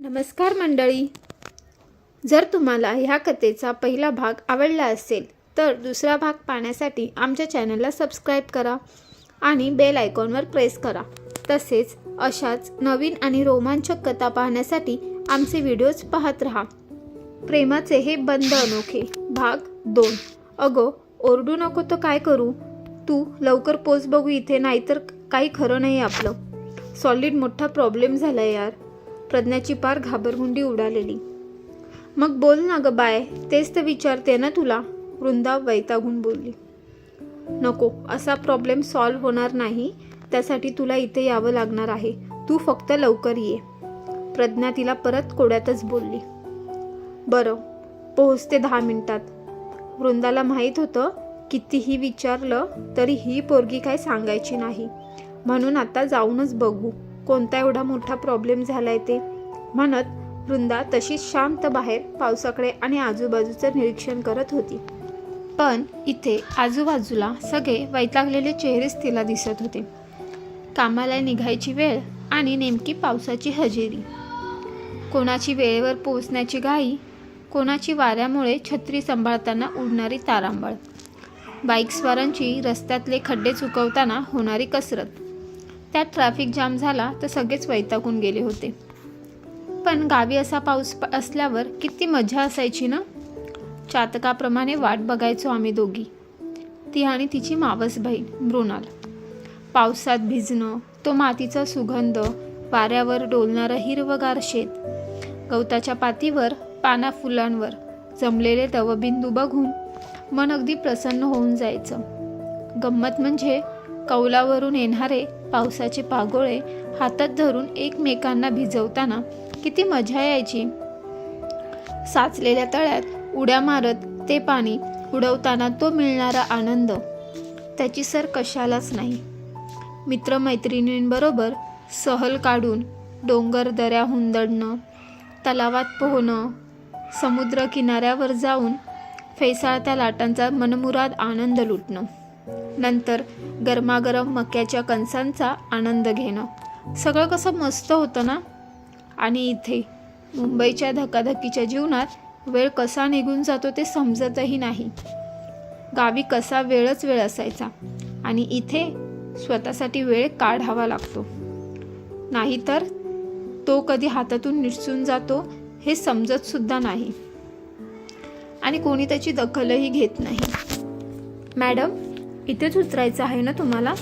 नमस्कार मंडळी. जर तुम्हाला ह्या कथेचा पहिला भाग आवडला असेल तर दुसरा भाग पाहण्यासाठी आमच्या चॅनलला सबस्क्राईब करा आणि बेल आयकॉनवर प्रेस करा. तसेच अशाच नवीन आणि रोमांचक कथा पाहण्यासाठी आमचे व्हिडिओज पाहत राहा. प्रेमाचे हे बंद अनोखे भाग दोन. अगो ओरडू नको तर काय करू? तू लवकर पोच बघू इथे नाहीतर काही खरं नाही आपलं. सॉलिड मोठा प्रॉब्लेम झाला यार. प्रज्ञाची पार घाबरगुंडी उडालेली. मग बोल ना ग बाय तेच तर विचारते ना तुला वृंदा वैतागून बोलली. नको असा प्रॉब्लेम सॉल्व्ह होणार नाही त्यासाठी तुला इथे यावं लागणार आहे तू फक्त लवकर ये. प्रज्ञा तिला परत कोड्यातच बोलली. बरं पोहोचते दहा मिनिटात. वृंदाला माहीत होतं कितीही विचारलं तरी ही पोरगी काय सांगायची नाही. म्हणून आता जाऊनच बघू. कोणता एवढा मोठा प्रॉब्लेम झाला आहे ते? म्हणत वृंदा तशीच शांत बाहेर पावसाकडे आणि आजूबाजूचं निरीक्षण करत होती. पण इथे आजूबाजूला सगळे वैतागलेले चेहरेच तिला दिसत होते. कामाला निघायची वेळ आणि नेमकी पावसाची हजेरी. कोणाची वेळेवर पोहोचण्याची घाई कोणाची वाऱ्यामुळे छत्री सांभाळताना उडणारी तारांबळ. बाईकस्वारांची रस्त्यातले खड्डे चुकवताना होणारी कसरत. त्यात ट्रॅफिक जाम झाला तर सगळेच वैतागून गेले होते. पण गावी असा पाऊस प- असल्यावर किती मजा असायची ना? चातकाप्रमाणे वाट बघायचो आम्ही दोघी. ती आणि तिची मावस बहीण मृणाल. पावसात भिजणं तो मातीचा सुगंध वाऱ्यावर डोलणारं हिरवगार शेत गवताच्या पातीवर पाना फुलांवर जमलेले दवबिंदू बघून मन अगदी प्रसन्न होऊन जायचं. गंमत म्हणजे कौलावरून येणारे पावसाचे पागोळे हातात धरून एकमेकांना भिजवताना किती मजा यायची. साचलेल्या तळ्यात उड्या मारत ते पाणी उडवताना तो मिळणारा आनंद त्याची सर कशालाच नाही. मित्रमैत्रिणींबरोबर सहल काढून डोंगर दऱ्या हुंदडणं तलावात पोहणं समुद्र किनाऱ्यावर जाऊन फेसाळत्या लाटांचा मनमुराद आनंद लुटणं. नंतर गरमागरम मक्याच्या कणसांचा आनंद घेणं. सगळं कसं मस्त होतं ना? आणि इथे मुंबईच्या धकाधकीच्या जीवनात वेळ कसा निघून जातो ते समजतही नाही. गावी कसा वेळच वेळ असायचा आणि इथे स्वतःसाठी वेळ काढावा लागतो. नाहीतर तो कधी हातातून निसटून जातो हे समजत सुद्धा नाही. आणि कोणी त्याची दखलही घेत नाही. मॅडम इथेच उतरायचं आहे ना तुम्हाला?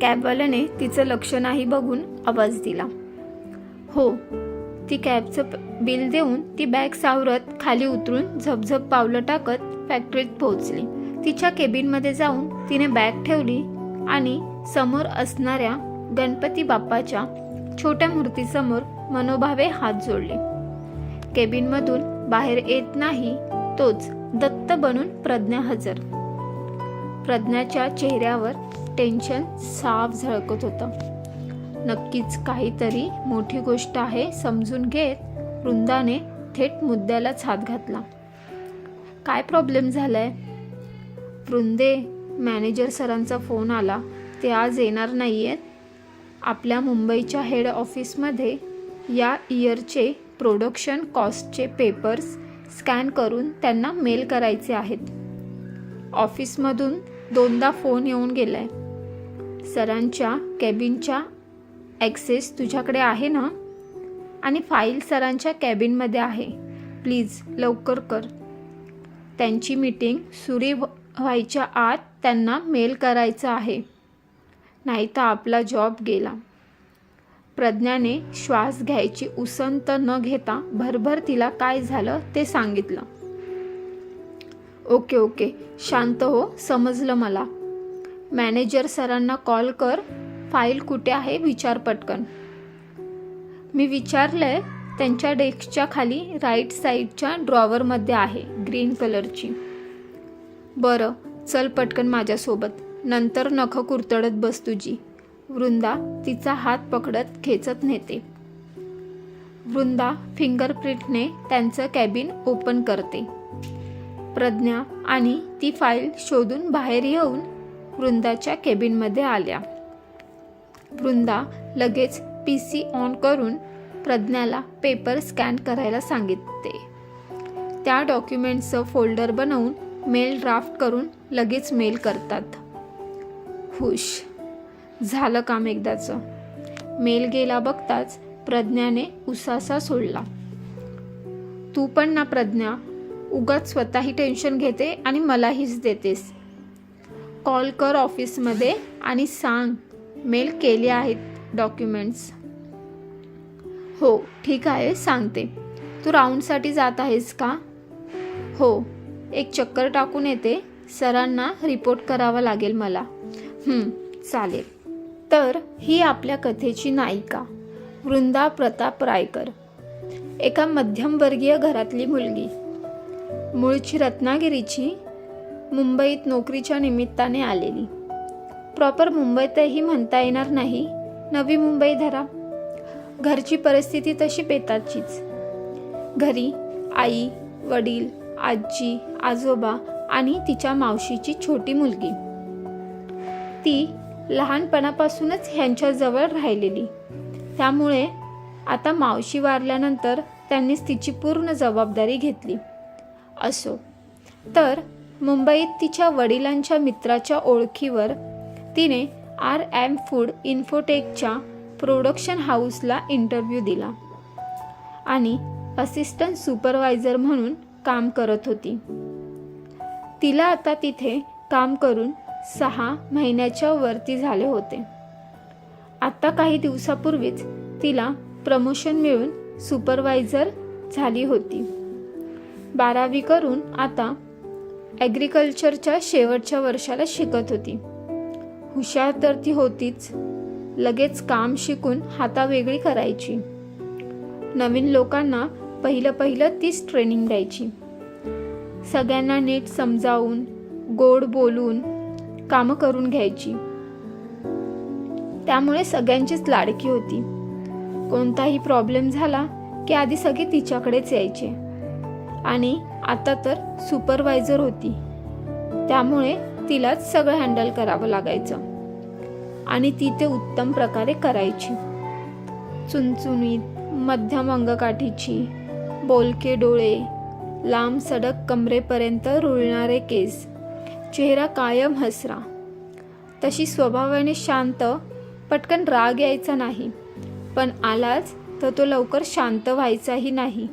कॅबवाल्याने तिचं लक्ष नाही बघून आवाज दिला. हो ती कॅबचं बिल देऊन ती बॅग सावरत खाली उतरून झपझप पावलं टाकत फॅक्टरीत पोहोचली. तिच्या केबिनमध्ये जाऊन तिने बॅग ठेवली आणि समोर असणाऱ्या गणपती बाप्पाच्या छोट्या मूर्तीसमोर मनोभावे हात जोडले. केबिनमधून बाहेर येत नाही तोच दत्त बनून प्रज्ञा हजर प्रज्ञाच्या चेहऱ्यावर टेन्शन साफ झळकत होतं. नक्कीच काहीतरी मोठी गोष्ट आहे समजून घेत वृंदाने थेट मुद्द्यालाच हात घातला. काय प्रॉब्लेम झालाय? वृंदे मॅनेजर सरांचा फोन आला. ते आज येणार नाही आहेत आपल्या मुंबईच्या हेड ऑफिसमध्ये या इयरचे प्रोडक्शन कॉस्टचे पेपर्स स्कॅन करून त्यांना मेल करायचे आहेत. ऑफिसमधून दोनदा फोन येऊन गेलाय. सरांच्या कॅबिनच्या ॲक्सेस तुझ्याकडे आहे ना? आणि फाईल सरांच्या कॅबिनमध्ये आहे. प्लीज लवकर कर. त्यांची मीटिंग सुरू व्हायच्या आत त्यांना मेल करायचा आहे. नाही तर आपला जॉब गेला. प्रज्ञाने श्वास घ्यायची उसंत न घेता भरभर तिला काय झालं ते सांगितलं. Okay okay. शांत हो समजलं मला. मॅनेजर सरांना कॉल कर फाईल कुठे आहे विचार पटकन. मी विचारलंय त्यांच्या डेस्कच्या खाली राईट साईडच्या ड्रॉवरमध्ये आहे ग्रीन कलरची. बरं चल पटकन माझ्यासोबत. नंतर नख कुरतडत बस तुझी. वृंदा तिचा हात पकडत खेचत नेते. वृंदा फिंगरप्रिंटने त्यांचं कॅबिन ओपन करते. प्रज्ञा आणि ती फाईल शोधून बाहेर येऊन वृंदाच्या केबिनमध्ये आल्या. वृंदा लगेच पी सी ऑन करून प्रज्ञाला पेपर स्कॅन करायला सांगितले. त्या डॉक्युमेंटचं फोल्डर बनवून मेल ड्राफ्ट करून लगेच मेल करतात. हुश झालं काम एकदाचं. मेल गेला बघताच प्रज्ञाने उसासा सोडला. तू पण ना प्रज्ञा उगाच स्वतःही टेन्शन घेते आणि मलाहीच देतेस. कॉल कर ऑफिसमध्ये आणि सांग मेल केले आहेत डॉक्युमेंट्स हो ठीक आहे सांगते. तू राऊंडसाठी जात आहेस का? हो एक चक्कर टाकून येते. सरांना रिपोर्ट करावा लागेल मला. चालेल. तर ही आपल्या कथेची नायिका वृंदा प्रताप रायकर. एका मध्यमवर्गीय घरातली मुलगी. मूळची रत्नागिरीची मुंबईत नोकरीच्या निमित्ताने आलेली. प्रॉपर मुंबईतही म्हणता येणार नाही. नवी मुंबई धरा. घरची परिस्थिती तशी बेताचीच. घरी आई वडील आजी आजोबा आणि तिच्या मावशीची छोटी मुलगी. ती लहानपणापासूनच ह्यांच्याजवळ राहिलेली. त्यामुळे आता मावशी वारल्यानंतर त्यांनीच तिची पूर्ण जबाबदारी घेतली. असो. तर मुंबईत तिच्या वडिलांच्या मित्राच्या ओळखीवर तिने आर एम फूड इन्फोटेकच्या प्रोडक्शन हाऊसला इंटरव्ह्यू दिला आणि असिस्टंट सुपरवायझर म्हणून काम करत होती. तिला आता तिथे काम करून सहा महिन्याच्या वरती झाले होते. आता काही दिवसापूर्वीच तिला प्रमोशन मिळून सुपरवायझर झाली होती. बारावी करून आता ॲग्रिकल्चरच्या शेवटच्या वर्षाला शिकत होती. हुशार तर ती होतीच लगेच काम शिकून हातावेगळी करायची. नवीन लोकांना पहिलं पहिलं तीच ट्रेनिंग द्यायची. सगळ्यांना नीट समजावून गोड बोलून कामं करून घ्यायची. त्यामुळे सगळ्यांचीच लाडकी होती. कोणताही प्रॉब्लेम झाला की आधी सगळे तिच्याकडेच यायचे. आणि आता तर सुपरवायझर होती. त्यामुळे तिलाच सगळं हँडल करावं लागायचं. आणि ती ते उत्तम प्रकारे करायची. चुनचुनीत मध्यम अंगकाठीची बोलके डोळे लांब सडक कमरेपर्यंत रुळणारे केस चेहरा कायम हसरा. तशी स्वभावाने शांत पटकन राग यायचा नाही. पण आलाच तर तो लवकर शांत व्हायचाही नाही.